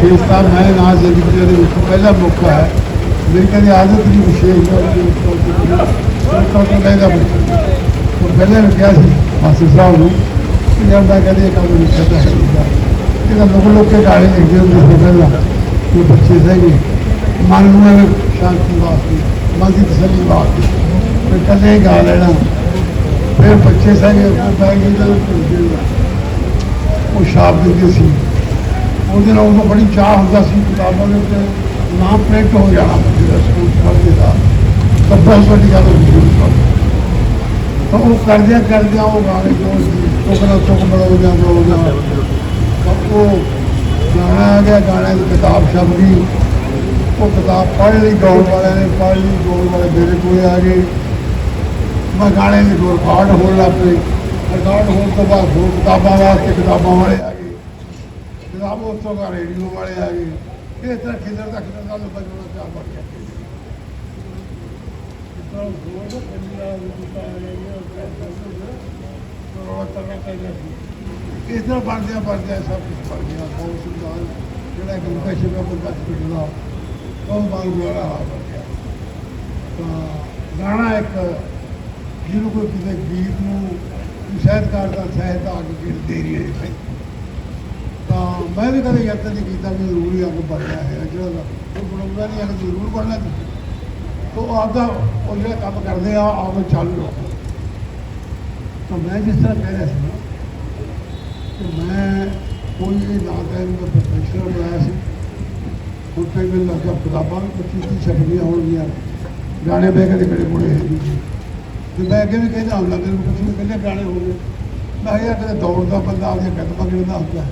ਵਿਸ਼ੇਸ਼ਤਾ ਮੈਂ ਨਾ ਜ਼ਿੰਦਗੀ ਦੇ ਵਿੱਚ ਪਹਿਲਾ ਮੌਕਾ ਹੈ ਮੇਰੀ ਕਦੇ ਆਦਤ ਨਹੀਂ ਵਿਸ਼ੇਸ਼ ਹੈ ਕਿ ਤੋਂ ਤੋਂ ਲੈਦਾ ਉਹ ਪਹਿਲੇ ਨੂੰ ਕਿਹਾ ਸੀ ਮਾਸਟਰ ਸਾਹਿਬ ਨੂੰ ਕਿ ਯਾਰ ਮੈਂ ਕਦੇ ਇਹ ਕੰਮ ਨਹੀਂ ਕਰਦਾ ਹੈ ਇਹਦਾ ਲੋਕ ਲੋਕ ਕੇ ਗਾਣੇ ਲਿਖਦੇ ਹੁੰਦੇ ਸੀ ਪਹਿਲਾਂ ਕਿ ਬੱਚੇ ਸਹੀ ਮਨ ਨੂੰ ਐਵੇਂ ਸ਼ਾਂਤੀ ਵਾਸਤੇ ਮਨ ਦੀ ਤਸੱਲੀ ਵਾਸਤੇ ਫਿਰ ਕਦੇ ਹੀ ਗਾ ਲੈਣਾ ਫਿਰ ਬੱਚੇ ਸਹੀ ਉਹ ਬੈ ਗਏ ਤਾਂ ਉਹ ਸ਼ਾਪ ਦਿੰਦੇ ਸੀ ਉਹਦੇ ਨਾਲ ਉਹਨੂੰ ਬੜੀ ਚਾਹ ਹੁੰਦਾ ਸੀ ਕਿਤਾਬਾਂ ਦੇ ਉੱਤੇ, ਨਾਮ ਪ੍ਰਿੰਟ ਹੋ ਜਾਣਾ ਬੱਚੇ ਸਕੂਲ ਪੜ੍ਹਦੇ ਦਾ। ਤਾਂ ਬਹੁਤ ਵੱਡੀ ਗੱਲ ਹੁੰਦੀ ਤਾਂ ਉਹ ਕਰਦਿਆਂ ਕਰਦਿਆਂ ਉਹ ਗਾਣੇ ਜੋ ਟੋਕਰਾ ਟੋਕ ਬੜੋ ਜਾਂ ਬੜੋ ਜਾਂ। ਤਾਂ ਉਹ ਗਾਣਾ ਆ ਗਿਆ, ਗਾਣੇ ਦੀ ਕਿਤਾਬ ਛਪ ਗਈ। ਉਹ ਕਿਤਾਬ ਪੜ੍ਹ ਲਈ, ਗਾਉਣ ਵਾਲਿਆਂ ਨੇ ਪੜ੍ਹ ਲਈ, ਗਾਉਣ ਵਾਲੇ ਮੇਰੇ ਕੋਲ ਆ ਗਏ। ਮੈਂ ਗਾਣੇ ਦੀ ਰਿਕਾਰਡ ਹੋਣ ਲੱਗ ਪਈ। ਰਿਕਾਰਡ ਹੋਣ ਤੋਂ ਬਾਅਦ ਹੋਰ ਕਿਤਾਬਾਂ ਵਾਸਤੇ ਕਿਤਾਬਾਂ ਵਾਲੇ ਆ ਗਏ। ਕਿਤਾਬ ਉਸ ਤੋਂ ਬਾਅਦ ਰੇਡੀਓ ਵਾਲੇ ਆ ਗਏ। ਇਸ ਤਰ੍ਹਾਂ ਖਿਲਰ ਦਾ ਖਿਲਰ ਦਾ ਲੱਭਾ ਜੋੜਾ ਚਾਹ ਇਸ ਤਰ੍ਹਾਂ ਬਣਦਿਆਂ ਬਣਦਿਆਂ ਸਭ ਕੁਝ ਬਣ ਗਿਆ। ਬਹੁਤ ਸੁਧਾਰ ਜਿਹੜਾ ਕਿ ਲੋਕੇਸ਼ਨ ਦਾ ਬੰਦਾ ਛੱਡਦਾ ਉਹ ਬਣ ਗਿਆ ਆ ਬਣ ਗਿਆ। ਤਾਂ ਗਾਣਾ ਇੱਕ, ਜਿਹਨੂੰ ਕੋਈ ਕਿਸੇ ਗੀਤ ਨੂੰ ਸਾਹਿਤਕਾਰ ਕਰਦਾ ਸਾਹਿਤ ਆ ਕੇ ਦੇ ਰਹੀ ਹੈ। ਹਾਂ ਮੈਂ ਵੀ ਕਦੇ ਯਤਨ ਨਹੀਂ ਕੀਤਾ ਵੀ ਜ਼ਰੂਰੀ ਅੱਗ ਪੜਨਾ ਹੈ, ਜਿਹੜਾ ਉਹ ਬਣਾਉਂਦਾ ਨਹੀਂ ਅੱਗ ਜ਼ਰੂਰ ਪੜਨਾ ਤੋ ਆਪਦਾ ਉਹ ਜਿਹੜਾ ਕੰਮ ਕਰਦੇ ਆ, ਆਪ ਚੱਲ ਲੋ ਤਾਂ ਮੈਂ ਜਿਸ ਤਰ੍ਹਾਂ ਕਹਿ ਰਿਹਾ ਸੀ ਨਾ, ਕਿ ਮੈਂ ਕੋਈ ਇਹ ਨਾ ਕਹਿਣ ਦਾ ਪ੍ਰੋਫੈਸ਼ਨਲ ਬਣਾਇਆ ਸੀ। ਹੁਣ ਤੇ ਮੈਨੂੰ ਲੱਗਾ ਕਿਤਾਬਾਂ ਵੀ ਪੱਚੀ ਤੀਹ ਛਪਣੀਆਂ ਹੋਣਗੀਆਂ। ਗਾਣੇ ਬੈ ਕੇ ਮੇਰੇ ਕੋਲੇ ਹੈ ਨਹੀਂ। ਤੇ ਮੈਂ ਅੱਗੇ ਵੀ ਕਹਿੰਦਾ ਹੁੰਦਾ ਮੈਨੂੰ ਕੁਝ ਨਹੀਂ ਕਹਿੰਦੇ ਗਾਣੇ ਹੋ ਗਏ। ਮੈਂ ਕਿਹਾ ਯਾਰ, ਕਿਤੇ ਦੌੜਦਾ ਬੰਦਾ ਆਪਦੀਆਂ ਕਦਮਾਂ ਗਿਣਦਾ ਹੁੰਦਾ।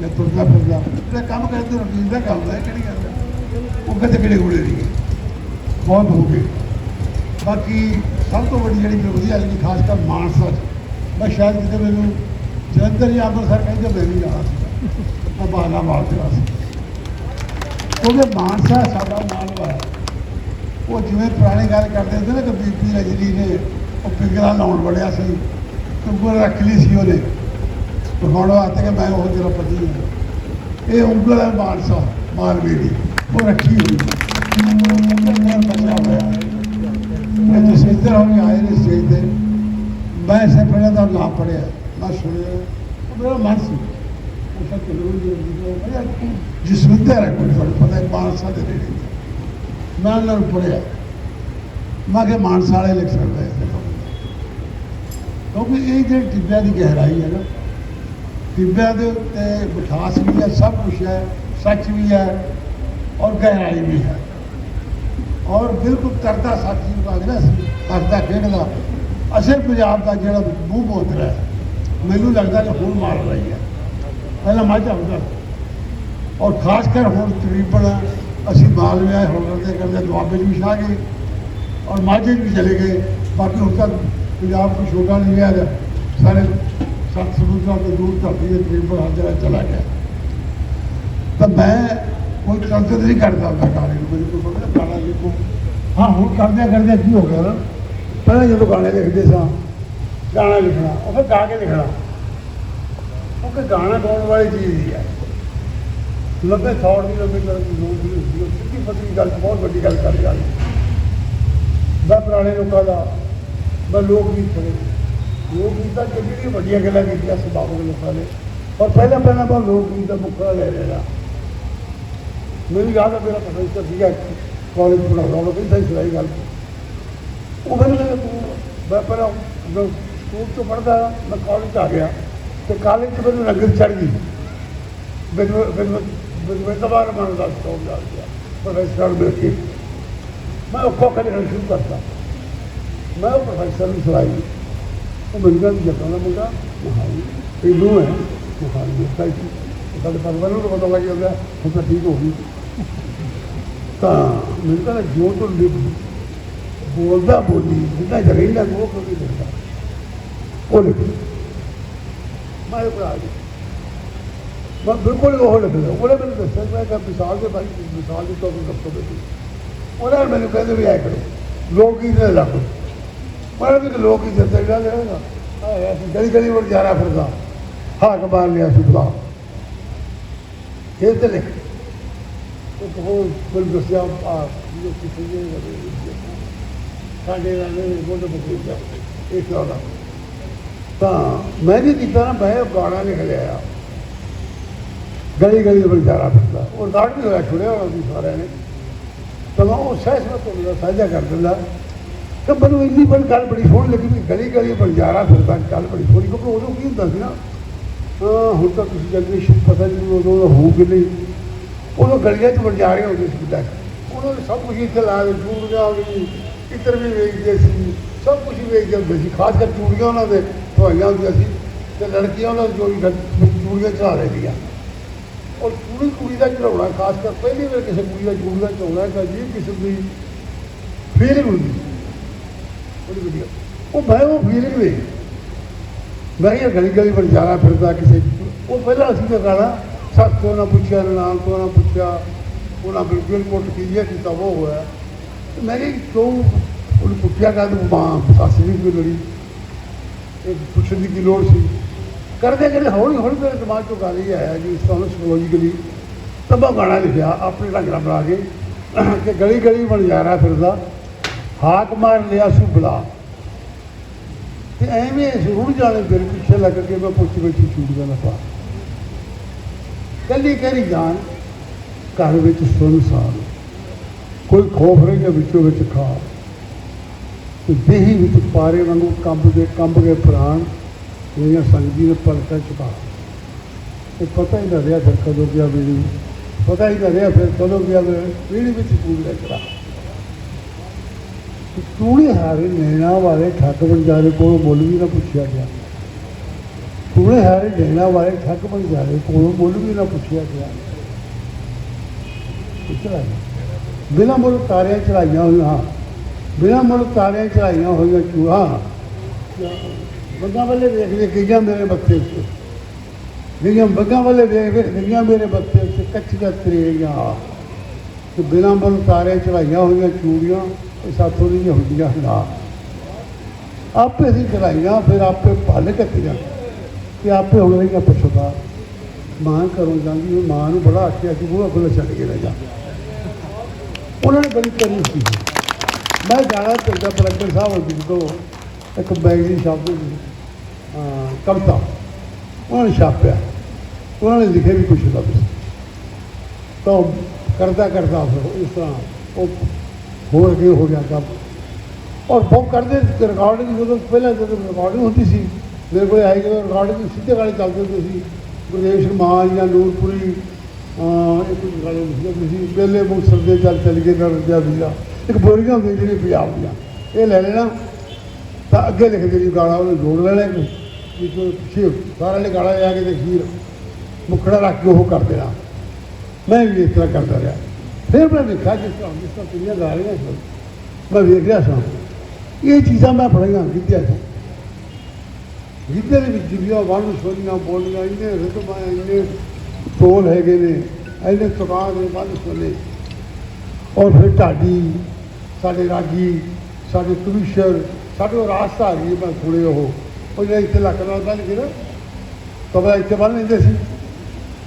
ਜਾਂ ਤੁਰਦਾ ਫਿਰਦਾ। ਜਿਹੜਾ ਕੰਮ ਕਰਦੇ ਰੁਟੀਨ ਦਾ ਕੰਮ ਹੈ ਕਿਹੜੀ ਗੱਲ ਹੈ? ਉਹ ਕਿਤੇ ਕਿਹੜੇ ਕੋਲੇ ਨਹੀਂ ਬਹੁਤ ਹੋ। ਗਏ ਬਾਕੀ ਸਭ ਤੋਂ ਵੱਡੀ ਜਿਹੜੀ ਮੈਨੂੰ ਵਧੀਆ ਲੱਗੀ ਖਾਸ ਕਰ ਮਾਨਸਾ 'ਚ ਮੈਂ ਸ਼ਾਇਦ ਕਿਤੇ ਮੈਨੂੰ ਜਲੰਧਰ ਜਾਂ ਅੰਮ੍ਰਿਤਸਰ ਕਹਿੰਦੇ ਮੈਂ ਵੀ ਜਾਣਾ ਸੀ। ਮੈਂ ਬਹਾਨਾ ਮਾਰ ਦੇਣਾ ਸੀ। ਕਿਉਂਕਿ ਮਾਨਸਾ ਸਾਡਾ ਮਾਲਵਾ ਹੈ ਉਹ ਜਿਵੇਂ ਪੁਰਾਣੀ ਗੱਲ ਕਰਦੇ ਹੁੰਦੇ ਨਾ ਕਿ ਬੀਬੀ ਰਜਨੀ ਨੇ ਉਹ ਪਿੰਗਲਾ ਲਾਉਣ ਵੜਿਆ ਸੀ। ਉਂਗਲ ਰੱਖ ਲਈ ਸੀ ਉਹਨੇ। ਦਿਖਾਉਣ ਵਾਸਤੇ ਕਿ ਮੈਂ ਉਹ ਜਿਹੜਾ ਪਤੀ ਹਾਂ। ਇਹ ਉਂਗਲ ਹੈ ਮਾਨਸਾ ਮਾਲਵੇ ਦੀ। ਉਹ ਰੱਖੀ ਹੋਈ ਬਚਿਆ ਹੋਇਆ। ਇਹ ਜਿਸ ਇੱਧਰ ਹੋਏ ਆਏ ਨੇ ਸਟੇਜ ਤੇ। ਮੈਂ ਸੇ ਪਹਿਲਾਂ ਦਾ ਨਾਮ ਪੜਿਆ। ਮੈਂ ਸੁਣਿਆ। ਉਹ ਮੇਰਾ ਮਨ ਸੀ। ਉਹ ਸਭ ਜਸਵਿੰਦਰ ਹੈ ਕੋਈ ਤੁਹਾਨੂੰ ਪਤਾ ਮਾਨਸਾ ਦੇ ਨੇੜੇ। ਮੈਂ ਉਹਨਾਂ ਨੂੰ ਪੜਿਆ। ਮੈਂ ਕਿ ਮਾਨਸਾ ਵਾਲੇ ਲਿਖ ਸਕਦਾ ਕਿਉਂਕਿ ਇਹ ਜਿਹੜੀ ਟਿੱਬਿਆਂ ਦੀ ਗਹਿਰਾਈ ਹੈ ਨਾ ਟਿੱਬਿਆਂ ਦੇ ਉੱਤੇ ਮਿਠਾਸ ਵੀ ਹੈ, ਸਭ ਕੁਝ ਹੈ, ਸੱਚ ਵੀ ਹੈ ਔਰ ਗਹਿਰਾਈ ਵੀ ਹੈ। ਔਰ ਬਿਲਕੁਲ ਕਰਦਾ ਸਾਥੀ ਨੂੰ ਕਹਿੰਦੇ ਸੀ ਹੱਸਦਾ, ਖੇਡਦਾ। ਅਸਲ ਪੰਜਾਬ ਦਾ ਜਿਹੜਾ ਮੂੰਹ ਬੋਤਰਾ ਹੈ, ਮੈਨੂੰ ਲੱਗਦਾ ਕਿ ਹੁਣ ਮਾਰ ਰਹੀ ਹੈ। ਪਹਿਲਾਂ ਮਾਝਾ ਹੁੰਦਾ ਔਰ ਖਾਸ ਕਰ ਹੁਣ ਤਕਰੀਬਨ ਅਸੀਂ ਮਾਲਵੇ ਹੁਣ ਦੇ ਕਰਦੇ ਦੁਆਬੇ 'ਚ ਵੀ ਛਾ ਗਏ ਔਰ ਮਾਝੇ 'ਚ ਵੀ ਚਲੇ ਗਏ। ਬਾਕੀ ਹੁਣ ਤੱਕ ਪੰਜਾਬ ਕੋਈ ਛੋਟਾ ਨਹੀਂ ਰਿਹਾ ਸਾਰੇ ਸੱਤ ਸਮੁੰਦਰਾਂ ਤੋਂ ਦੂਰ ਧਰਤੀ ਦੇ ਤਕਰੀਬਨ ਹਰ ਜਗ੍ਹਾ ਚਲਾ ਗਿਆ। ਤਾਂ ਮੈਂ ਕੋਈ ਤਰਜਦ ਨਹੀਂ ਕਰਦਾ ਹੁੰਦਾ ਗਾਣੇ ਨੂੰ, ਮੈਨੂੰ ਕੋਈ ਪਤਾ ਗਾਣਾ ਲਿਖੋ ਹਾਂ, ਹੁਣ ਕਰਦਿਆਂ ਕਰਦਿਆਂ ਕੀ ਹੋ ਗਿਆ ਨਾ? ਪਹਿਲਾਂ ਜਦੋਂ ਗਾਣੇ ਲਿਖਦੇ ਸਾਂ, ਗਾਣਾ ਲਿਖਣਾ, ਉਹ ਫਿਰ ਗਾ ਕੇ ਲਿਖਣਾ। ਉਹ ਕਿ ਗਾਣਾ ਗਾਉਣ ਵਾਲੀ ਚੀਜ਼ ਹੀ। ਹੈ ਲੰਬੇ ਥੌੜ ਦੀ ਲੰਬੀ ਕਰਨ ਦੀ ਲੋੜ ਨਹੀਂ ਹੁੰਦੀ ਉਹ ਸਿੱਧੀ ਪਤਲੀ ਗੱਲ, ਬਹੁਤ ਵੱਡੀ ਗੱਲ ਕਰ ਜਾਂਦੀ ਮੈਂ ਪੁਰਾਣੇ ਲੋਕਾਂ ਦਾ, ਮੈਂ ਲੋਕ ਗੀਤ ਪੜ੍ਹੇ ਲੋਕ ਗੀਤ ਦਾ ਜਿਹੜੀਆਂ ਵੱਡੀਆਂ ਗੱਲਾਂ ਕੀਤੀਆਂ ਸੁਭਾਵਕ ਲੋਕਾਂ ਨੇ ਔਰ ਪਹਿਲਾਂ ਪਹਿਲਾਂ ਮੈਂ ਲੋਕ ਗੀਤ ਦਾ ਮੁੱਖਾ ਲੈ ਰਿਹਾ ਮੇਰੀ ਗੱਲ ਮੇਰਾ ਪ੍ਰੋਫੈਸਰ ਸੀਗਾ ਕਾਲਜ ਪੜਾਉਂਦਾ ਉਹ ਕਹਿੰਦਾ ਸੀ ਸਹੀ ਗੱਲ। ਉਹ ਕਹਿੰਦਾ ਤੂੰ, ਮੈਂ ਪਹਿਲਾਂ ਜਦੋਂ ਸਕੂਲ ਤੋਂ ਪੜ੍ਹਦਾ, ਮੈਂ ਕਾਲਜ ਆ ਗਿਆ ਤੇ ਕਾਲਜ 'ਚ ਮੈਨੂੰ ਨਗਰ ਚੜ ਗਈ। ਮੈਨੂੰ ਮੈਨੂੰ ਮੈਨੂੰ ਦਬਾਰ ਮਨ ਦਾ ਸਟੋਰ ਜਾ ਗਿਆ ਪ੍ਰੋਫੈਸਰ ਦੇ ਕੇ। ਮੈਂ ਉਹ ਕੋਕਾ ਲਿਖਣਾ ਸ਼ੁਰੂ ਕਰਤਾ। ਮੈਂ ਉਹ ਪ੍ਰੋਫੈਸਰ ਨੂੰ ਸੁਣਾਈ ਉਹ ਮੈਨੂੰ ਕਹਿੰਦਾ ਜੱਟਾਂ ਦਾ ਮੁੰਡਾ, ਮਹਾਲੀ। ਪੀਲੂ ਹੈ, ਮਹਾਲੀ ਦੇ ਸਾਈਡ ਸਾਡੇ ਪਰਿਵਾਰ ਨੂੰ ਪਤਾ ਲੱਗ ਜਾਂਦਾ, ਹੁਣ ਤਾਂ ਠੀਕ ਹੋ ਗਈ। ਤਾਂ ਮੈਨੂੰ ਕਹਿੰਦਾ ਜੋ ਤੋਂ ਲਿਖ ਬੋਲਦਾ ਬੋਲੀ, ਜਿੱਦਾਂ ਜਰੇਂਦਾ ਉਹ ਕੋਈ ਲਿਖਦਾ ਉਹ ਲਿਖ। ਮੈਂ ਉਹ ਆ ਗਿਆ ਮੈਂ ਬਿਲਕੁਲ ਉਹ ਲਿਖਦਾ ਉਹਨੇ ਮੈਨੂੰ ਦੱਸਿਆ, ਮੈਂ ਕਿ ਮਿਸਾਲ ਦੇ ਬਾਰੇ ਮਿਸਾਲ ਦੇ ਤੌਰ ਤੇ ਦੱਸੋ ਬੇਟੀ ਉਹਨਾਂ ਨੇ ਮੈਨੂੰ ਕਹਿੰਦੇ ਵੀ ਆਇਆ ਕਰੋ, ਲੋਕ ਗੀਤ ਦੇ ਲੱਗ ਮੈਂ ਵੀ ਲੋਕ ਗੀਤ ਦੇ ਲੱਗ ਜਾਏਗਾ ਆਇਆ ਸੀ ਗਲੀ ਗਲੀ ਵੜ ਜਾ ਫਿਰਦਾ। ਹਾਕ ਮਾਰ ਲਿਆ ਸੁਭਾ ਇਹ ਤੇ ਲਿਖ। ਇੱਕ ਹੋਰ ਬਲ ਦੱਸਿਆ, ਆ ਜੋ ਕਿਸੇ ਨੇ ਸਾਡੇ ਨਾਲ ਬੋਲ ਬੋਲ ਇਹ ਕਿਹੜਾ ਤਾਂ ਮੈਂ ਵੀ ਕੀਤਾ ਨਾ, ਮੈਂ ਉਹ ਗਾਣਾ ਲਿਖ ਲਿਆ ਗਲੀ ਗਲੀ ਵਿੱਚ ਜਾਰਾ ਫਿਰਦਾ। ਉਹ ਰਿਕਾਰਡ ਵੀ ਹੋਇਆ ਛੁੜਿਆ ਹੋਇਆ ਸੀ ਸਾਰਿਆਂ ਨੇ। ਤਾਂ ਉਹ ਸਹਿਜ ਮੈਂ ਤੁਹਾਨੂੰ ਸਾਂਝਾ ਕਰ ਦਿੰਦਾ। ਤਾਂ ਮੈਨੂੰ ਇੰਨੀ ਬੜੀ ਗੱਲ ਬੜੀ ਸੋਹਣੀ ਲੱਗੀ ਵੀ ਗਲੀ ਗਲੀ ਬੰਜਾਰਾ ਫਿਰਦਾ ਗੱਲ ਬੜੀ ਸੋਹਣੀ। ਕਿਉਂਕਿ ਉਦੋਂ ਕੀ ਹੁੰਦਾ ਸੀ ਨਾ ਹੁਣ ਤਾਂ ਤੁਸੀਂ ਜਨਰੇਸ਼ਨ ਪਤਾ ਨਹੀਂ ਉਦੋਂ ਦਾ ਹੋਊ ਕਿ ਨਹੀਂ। ਉਦੋਂ ਗਲੀਆਂ 'ਚ ਬੰਜਾਰੇ ਹੁੰਦੇ ਸੀ ਕਿਦਾਂ। ਉਹਨਾਂ ਨੇ ਸਭ ਕੁਝ ਇੱਥੇ ਲਾ ਕੇ ਚੂੜੀਆਂ ਵੀ ਇੱਧਰ ਵੀ ਵੇਚਦੇ ਸੀ। ਸਭ ਕੁਝ ਵੇਚਦੇ ਹੁੰਦੇ ਸੀ, ਖਾਸ ਕਰ ਚੂੜੀਆਂ ਉਹਨਾਂ ਦੇ ਧੋਈਆਂ ਹੁੰਦੀਆਂ ਸੀ ਤੇ ਲੜਕੀਆਂ ਉਹਨਾਂ ਜੋ ਵੀ ਚੂੜੀਆਂ ਚੜਾ ਲੈਂਦੀਆਂ। ਔਰ ਚੂੜੀ ਕੁੜੀ ਦਾ ਚੜਾਉਣਾ ਖਾਸ ਕਰ ਪਹਿਲੀ ਵਾਰ ਕਿਸੇ ਕੁੜੀ ਦਾ ਚੂੜੀ ਦਾ ਚੜਾਉਣਾ ਤਾਂ ਜੀ ਕਿਸੇ ਦੀ ਫੀਲਿੰਗ ਹੁੰਦੀ। ਸੀ ਬੜੀ ਵਧੀਆ ਉਹ ਮੈਂ ਉਹ ਫੀਲਿੰਗ ਵੇ ਮੈਂ ਇਹ ਗਲੀ ਗਲੀ ਪਰ ਜਾਣਾ ਫਿਰਦਾ ਕਿਸੇ ਉਹ ਪਹਿਲਾਂ ਅਸੀਂ ਤਾਂ ਗਾਣਾ ਸੱਤ ਤੋਂ ਨਾ ਪੁੱਛਿਆ ਨਾਮ ਤੋਂ ਨਾ ਪੁੱਛਿਆ। ਉਹਨਾਂ ਬਿਲਕੁਲ ਕੋਟ ਕੀਆ ਕੀਤਾ ਉਹ ਹੋਇਆ। ਮੈਂ ਕਿਹਾ ਕਿਉਂ? ਉਹਨੂੰ ਪੁੱਛਿਆ ਕਾ ਤੂੰ ਮਾਂ, ਸੱਸ ਵੀ ਕੋਈ ਲੜੀ। ਇਹ ਪੁੱਛਣ ਦੀ ਕੀ ਲੋੜ ਸੀ? ਕਰਦੇ ਕਰਦੇ ਹੌਲੀ ਹੌਲੀ ਮੇਰੇ ਦਿਮਾਗ ਚੋਂ ਗੱਲ ਇਹ ਆਇਆ ਜੀ ਸਾਨੂੰ ਤਰ੍ਹਾਂ ਸਾਈਕੋਲੋਜੀਕਲੀ ਗਾਣਾ ਲਿਖਿਆ, ਆਪਣੇ ਢੰਗ ਨਾਲ ਬਣਾ ਕੇ। ਕਿ ਗਲੀ ਗਲੀ ਬਣ ਜਾ ਰਿਹਾ ਫਿਰਦਾ। ਹਾਕ ਮਾਰ ਲਿਆ ਸੂ ਤੇ ਐਵੇਂ ਜ਼ਰੂਰ ਜਾਣੇ ਫਿਰ ਪਿੱਛੇ ਲੱਗ ਕੇ ਮੈਂ ਪੁੱਛ ਬੈਠੀ ਛੂਟ ਦਾ ਨਫਾ ਕੱਲੀ ਕਰੀ ਜਾਨ? ਘਰ ਵਿੱਚ ਸੁਨਸਾਨ ਕੋਈ ਖੋਫ ਰਹੀ ਜਾਂ ਵਿੱਚੋਂ ਵਿੱਚ ਖਾ ਤੇ ਦੇਹੀ ਵਿੱਚ ਪਾਰੇ ਵਾਂਗੂ ਕੰਬ ਦੇ ਕੰਬ ਗਏ ਪ੍ਰਾਣ ਮੇਰੀਆਂ ਸੰਗਦੀ ਨੇ ਪਲਕਾ ਚੁਕਾ ਇਹ ਪਤਾ ਹੀ ਨਾ ਰਿਹਾ ਫਿਰ ਕਦੋਂ ਗਿਆ ਵੀੜੀ ਪਤਾ ਹੀ ਨਾ ਰਿਹਾ ਫਿਰ ਕਦੋਂ ਗਿਆ ਵੀੜੀ ਵਿੱਚ ਪੂੜ ਲੈ ਚੜਾ ਹਾਰੇ ਨੈਣਾ ਵਾਲੇ ਠੱਗ ਬੰਜਾਰੇ ਕੋਲੋਂ ਮੁੱਲ ਵੀ ਨਾ ਪੁੱਛਿਆ ਗਿਆ। ਤੂੜੇ ਹਾਰੇ ਨੈਣਾ ਵਾਲੇ ਠੱਗ ਬੰਜਾਰੇ ਕੋਲੋਂ ਮੁੱਲ ਨਾ ਪੁੱਛਿਆ ਗਿਆ। ਚੜਾਈ ਬਿਨਾਂ ਮੁੱਲ ਤਾਰਿਆਂ ਚੜਾਈਆਂ ਹੋਈਆਂ। ਹਾਂ ਬਿਨਾਂ ਮੁੱਲ ਤਾਰਿਆਂ ਚੜਾਈਆਂ ਹੋਈਆਂ ਚੂਹਾ। ਬੱਗਾ ਵਾਲੇ ਵੇਖ ਵੇਖ ਗਈਆਂ ਮੇਰੇ ਬੱਤੇ ਉੱਤੇ। ਗਈਆਂ ਬੱਗਾ ਵਾਲੇ ਵੇਖ ਵੇਖ ਗਈਆਂ ਮੇਰੇ ਬੱਤੇ ਉੱਤੇ ਕੱਚੀਆਂ ਤਰੇੜੀਆਂ। ਤੇ ਬਿਨਾਂ ਮੁੱਲ ਤਾਰਿਆਂ ਚੜਾਈਆਂ ਹੋਈਆਂ ਚੂੜੀਆਂ। ਇਹ ਸਾਥੋਂ ਨਹੀਂ ਹੁੰਦੀਆਂ। ਨਾ। ਆਪੇ ਸੀ ਚੜਾਈਆਂ ਫਿਰ ਆਪੇ ਭੱਲ ਕੱਟੀਆਂ। ਤੇ ਆਪੇ ਹੁਣ ਰਹੀਆਂ ਪੁੱਛਦਾ, ਮਾਂ ਘਰੋਂ ਜਾਂਦੀ, ਉਹ ਮਾਂ ਨੂੰ ਬੜਾ ਆਖਿਆ ਕਿ ਉਹ ਅਗਲੇ ਛੱਡ ਕੇ ਲੈ ਜਾ। ਉਹਨਾਂ ਨੇ ਬੜੀ ਤਾਰੀਫ ਕੀਤੀ ਮੈਂ ਜਾਣਾ ਚਾਹੀਦਾ ਬਲੰਦਰ ਸਾਹਿਬ ਜੀ ਤੋਂ ਇੱਕ ਬੈਗਰੀ ਸ਼ਬਦ ਕਵਿਤਾ। ਉਹਨਾਂ ਨੇ ਛਾਪਿਆ। ਉਹਨਾਂ ਨੇ ਲਿਖੇ ਵੀ ਕੁਛ ਲਫ਼ਜ਼ ਤਾਂ ਉਹ ਕਰਦਾ ਕਰਦਾ ਫਿਰ ਇਸ ਤਰ੍ਹਾਂ ਉਹ ਹੋਰ ਅੱਗੇ ਹੋ ਗਿਆ ਕੰਮ। ਔਰ ਬਹੁਤ ਕਰਦੇ ਰਿਕਾਰਡਿੰਗ ਜਦੋਂ ਪਹਿਲਾਂ ਜਦੋਂ ਰਿਕਾਰਡਿੰਗ ਹੁੰਦੀ ਸੀ, ਮੇਰੇ ਕੋਲ ਆਈ ਜਦੋਂ ਰਿਕਾਰਡਿੰਗ ਸਿੱਧੇ ਗਾਣੇ ਚੱਲਦੇ ਹੁੰਦੇ ਸੀ। ਗੁਰਦੇਵ ਸ਼ਰਮਾ ਜਾਂ ਨੂਰਪੁਰੀ ਇੱਕ ਗਾਣੇ ਲਿਖਦੇ ਸੀ। ਪਹਿਲੇ ਮੁਕਤਸਰ ਦੇ ਚੱਲ ਚੱਲ ਕੇ ਨਰ ਵੀਰਾ ਇੱਕ ਬੋਰੀਆਂ ਹੁੰਦੀਆਂ ਜਿਹੜੀਆਂ ਪੰਜਾਬ ਦੀਆਂ। ਇਹ ਲੈ ਲੈਣਾ, ਤਾਂ ਅੱਗੇ ਲਿਖਦੇ ਜੀ ਗਾਣਾ ਉਹਨੂੰ ਜੋੜ ਲੈਣਾ ਇੱਕ। ਪਿੱਛੇ ਸਾਰਾ ਨੇ ਗਾਣਾ ਲਿਆ ਕੇ ਤੇ ਖੀਰ ਮੁਖੜਾ ਰੱਖ ਕੇ ਉਹ ਕਰ ਦੇਣਾ। ਮੈਂ ਵੀ ਇਸ ਤਰ੍ਹਾਂ ਕਰਦਾ ਰਿਹਾ। ਫਿਰ ਮੈਂ ਵੇਖਿਆ ਜਿਸ ਤਰ੍ਹਾਂ ਜਿਸ ਤਰ੍ਹਾਂ ਦੁਨੀਆ ਗਾ ਰਹੀਆਂ ਸੀ। ਮੈਂ ਵੇਖ ਰਿਹਾ ਸਾਂ। ਇਹ ਚੀਜ਼ਾਂ ਮੈਂ ਪੜ੍ਹੀਆਂ ਗਿੱਧਿਆ ਚ ਗਿੱਧੇ ਦੇ ਵਿੱਚ ਜਿਹੜੀਆਂ ਵੰਡ ਸੋਨੀਆਂ ਬੋਲੀਆਂ, ਇੰਨੇ ਰਿਤਮ ਇੰਨੇ ਟੋਲ ਹੈਗੇ ਨੇ, ਇੰਨੇ ਤੁਕਾਂ ਦੇ ਵੰਡ ਸੋਨੇ ਔਰ ਫਿਰ ਢਾਡੀ, ਸਾਡੇ ਰਾਗੀ, ਸਾਡੇ ਕਮਿਸ਼ਰ ਸਾਡੇ ਉਹ ਰਾਜਧਾਰੀ ਮੈਂ ਥੋੜੇ ਉਹ। ਉਹ ਜਿਹੜੇ ਇੱਥੇ ਲੱਕ ਨਾਲ ਬੰਨ ਕੇ ਨਾ ਕਬਲਾ ਇੱਥੇ ਬੰਨ ਲੈਂਦੇ ਸੀ।